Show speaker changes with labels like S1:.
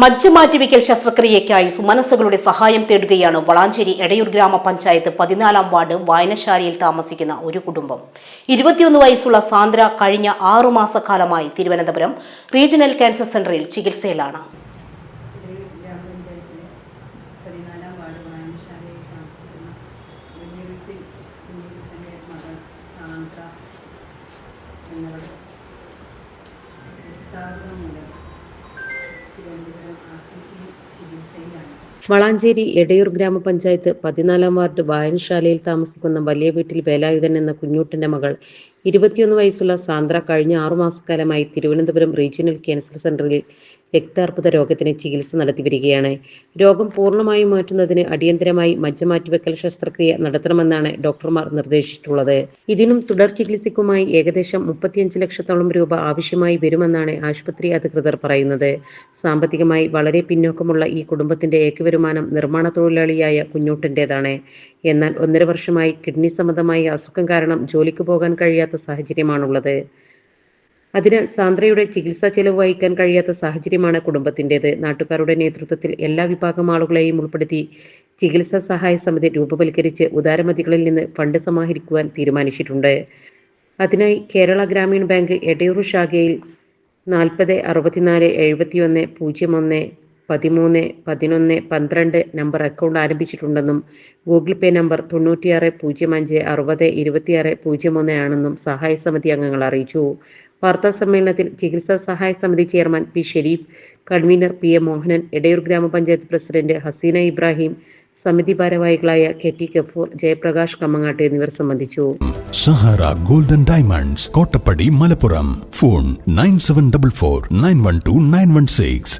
S1: മജ്ജ മാറ്റിവെക്കൽ ശസ്ത്രക്രിയയ്ക്കായി സുമനസ്സുകളുടെ സഹായം തേടുകയാണ് വളാഞ്ചേരി എടയൂർ ഗ്രാമപഞ്ചായത്ത് പതിനാലാം വാർഡ് വായനശാലയിൽ താമസിക്കുന്ന ഒരു കുടുംബം. ഇരുപത്തിയൊന്ന് വയസ്സുള്ള സാന്ദ്ര കഴിഞ്ഞ ആറു മാസക്കാലമായി തിരുവനന്തപുരം റീജിയണൽ ക്യാൻസർ സെന്ററിൽ ചികിത്സയിലാണ്.
S2: വളാഞ്ചേരി എടയൂർ ഗ്രാമപഞ്ചായത്ത് പതിനാലാം വാർഡ് വായനശാലയിൽ താമസിക്കുന്ന വലിയ വീട്ടിൽ വേലായുധൻ എന്ന കുഞ്ഞൂട്ടന്റെ മകൾ ഇരുപത്തിയൊന്ന് വയസ്സുള്ള സാന്ദ്ര കഴിഞ്ഞ ആറുമാസക്കാലമായി തിരുവനന്തപുരം റീജിയണൽ ക്യാൻസർ സെന്ററിൽ രക്താർബുദ രോഗത്തിന് ചികിത്സ നടത്തി വരികയാണ്. രോഗം പൂർണമായും മാറ്റുന്നതിന് അടിയന്തരമായി മജ്ജ മാറ്റിവെക്കൽ ശസ്ത്രക്രിയ നടത്തണമെന്നാണ് ഡോക്ടർമാർ നിർദ്ദേശിച്ചിട്ടുള്ളത്. ഇതിനും തുടർ ചികിത്സയ്ക്കുമായി ഏകദേശം മുപ്പത്തിയഞ്ച് ലക്ഷത്തോളം രൂപ ആവശ്യമായി വരുമെന്നാണ് ആശുപത്രി അധികൃതർ പറയുന്നത്. സാമ്പത്തികമായി വളരെ പിന്നോക്കമുള്ള ഈ കുടുംബത്തിന്റെ ഏകവരുമാനം നിർമ്മാണ തൊഴിലാളിയായ കുഞ്ഞൂട്ടിന്റെതാണ് എന്നാൽ ഒന്നര വർഷമായി കിഡ്നി സംബന്ധമായ അസുഖം കാരണം ജോലിക്ക് പോകാൻ കഴിയാത്ത സാഹചര്യമാണുള്ളത്. അതിനാൽ സാന്ദ്രയുടെ ചികിത്സാ ചെലവ് വഹിക്കാൻ കഴിയാത്ത സാഹചര്യമാണ് കുടുംബത്തിന്റെത്. നാട്ടുകാരുടെ നേതൃത്വത്തിൽ എല്ലാ വിഭാഗം ആളുകളെയും ഉൾപ്പെടുത്തി ചികിത്സാ സഹായ സമിതി രൂപവൽക്കരിച്ച് ഉദാരമതികളിൽ നിന്ന് ഫണ്ട് സമാഹരിക്കുവാൻ തീരുമാനിച്ചിട്ടുണ്ട്. അതിനായി കേരള ഗ്രാമീൺ ബാങ്ക് എടയൂർ ശാഖയിൽ നാൽപ്പത് അറുപത്തിനാല് എഴുപത്തിയൊന്ന് പൂജ്യം ഒന്ന് പതിമൂന്ന് പതിനൊന്ന് പന്ത്രണ്ട് നമ്പർ അക്കൗണ്ട് ആരംഭിച്ചിട്ടുണ്ടെന്നും ഗൂഗിൾ പേ നമ്പർ തൊണ്ണൂറ്റിയാറ് പൂജ്യം അഞ്ച് അറുപത് ഇരുപത്തിയാറ് പൂജ്യം ഒന്ന് ആണെന്നും സഹായ സമിതി അംഗങ്ങൾ അറിയിച്ചു. വാർത്താ സമ്മേളനത്തിൽ ചികിത്സാ സഹായ സമിതി chairman P Sharif convener P A Mohanan Edayur ഗ്രാമപഞ്ചായത്ത് പ്രസിഡന്റ് ഹസീന ഇബ്രാഹിം സമിതി ഭാരവാഹികളായ കെ ടി കഫൂർ ജയപ്രകാശ് കമ്മങ്ങാട്ട് എന്നിവർ സംബന്ധിച്ചു.
S3: Sahara golden diamonds Kottappadi Malappuram. Phone nine seven double four nine one two nine one six.